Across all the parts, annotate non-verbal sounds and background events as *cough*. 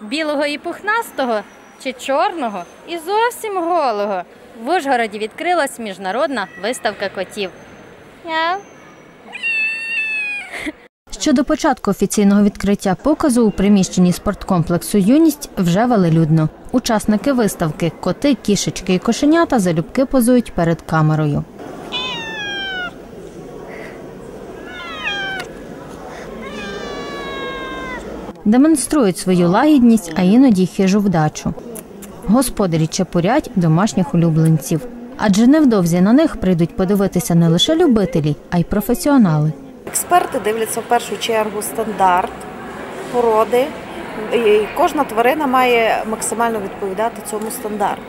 білого і пухнастого чи чорного і зовсім голого. В Ужгороді відкрилась міжнародна виставка котів. Мяу. Щодо початку офіційного відкриття показу у приміщенні спорткомплексу Юність вже велелюдно. Учасники виставки коти, кішечки і кошенята залюбки позують перед камерою. Демонструють свою лагідність, а іноді хижу вдачу. Господарі чепурять домашніх улюбленців. Адже невдовзі на них прийдуть подивитися не лише любителі, а й професіонали. Експерти дивляться в першу чергу стандарт породи. І кожна тварина має максимально відповідати цьому стандарту.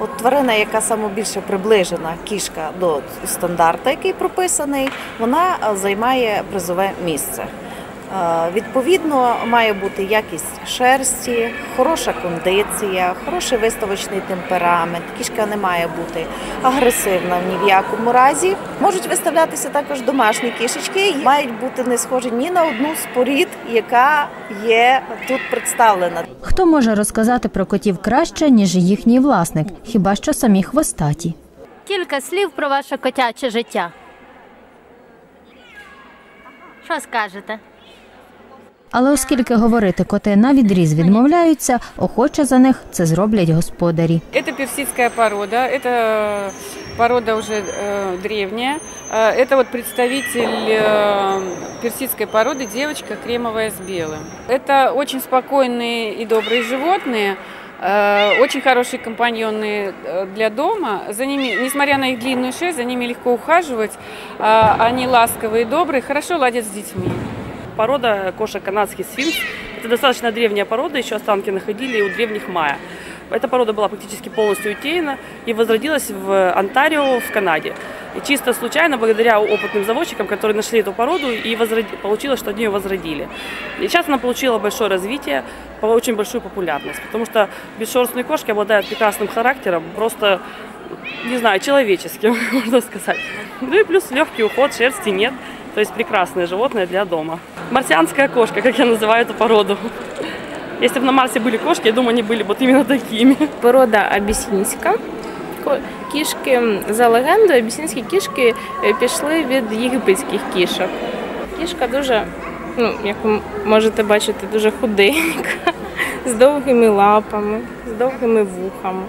От тварина, яка саме більше приближена, кішка до стандарту, який прописаний, вона е, займає призове місце. Е, Відповідно, має бути якість шерсті, хороша кондиція, хороший виставочний темперамент. Кішка не має бути агресивна ні в якому разі. Можуть виставлятися також домашні кішечки, і мають бути не схожі ні на одну з порід, яка є тут представлена. Хто може розказати про котів краще, ніж їхній власник, хіба що самі хвостаті? Кілька слів про ваше котяче життя. Що скажете? Але оскільки говорити коти на відріз відмовляються, охоче за них це зроблять господарі. Это персидская порода, это порода уже э, древняя. Э, Это вот представитель э, персидской породы девочка кремовая с белым. Это очень спокойные и добрые животные, э, очень хорошие компаньоны э, для дома. За ними, несмотря на их длинную шею, за ними легко ухаживать. Э, Они ласковые и добрые, хорошо ладят с детьми. Порода кошек канадский сфинкс. Это достаточно древняя порода, еще останки находили у древних майя. Эта порода была практически полностью утеряна и возродилась в Онтарио, в Канаде. И чисто случайно, благодаря опытным заводчикам, которые нашли эту породу, и возроди- получилось, что они ее возродили. И сейчас она получила большое развитие, очень большую популярность, потому что бесшерстные кошки обладают прекрасным характером, просто, не знаю, человеческим, *laughs* можно сказать. Ну и плюс легкий уход, шерсти нет. То есть прекрасное животное для дома. Марсианская кошка, как я называю эту породу. Если бы на Марсе были кошки, я думаю, они были бы вот именно такими. порода абісінська. Ко- Кішки за легендою, абісінські кішки е, пішли від єгипетських кішок. Кішка дуже, ну, як ви можете бачити, дуже худенька, з довгими лапами, з довгими вухами,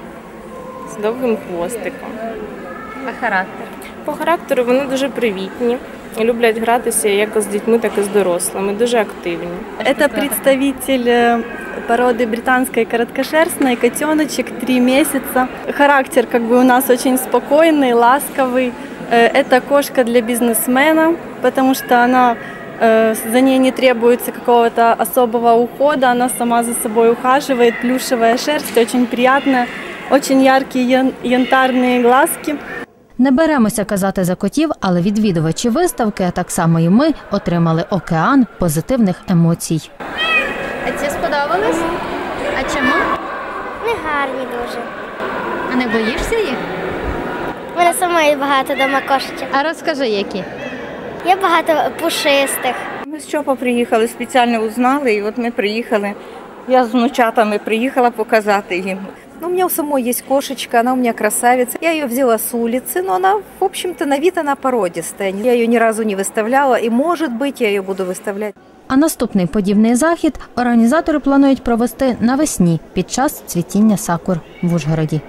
з довгим хвостиком. А характер? По характеру вони дуже привітні, люблять гратися як з дітьми, так і з дорослими, дуже активні. Это представитель э, породы британской короткошерстной, котеночек, три месяца. Характер как бы у нас очень спокойный, ласковый. Э, Это кошка для бизнесмена, потому что она э, за ней не требуется какого-то особого ухода, она сама за собой ухаживает, плюшевая шерсть, очень приятная, очень яркие ян- янтарные глазки. Не беремося казати за котів, але відвідувачі виставки, а так само і ми, отримали океан позитивних емоцій. А ці сподобались? А чому? Не гарні дуже. А не боїшся їх? У мене самої багато дома кошечок. А розкажи, які. Є багато пушистих. Ми з ЧОПа приїхали, спеціально узнали, і от ми приїхали. Я з внучатами приїхала показати їм. Ну, у меня у самой есть кошечка, она у меня красавица. Я ее взяла с улицы, но она, в общем-то, на вид она породистая. Я ее ни разу не выставляла, и, может быть, я ее буду выставлять. А наступний подібний захід організатори планують провести навесні під час цвітіння сакур в Ужгороді.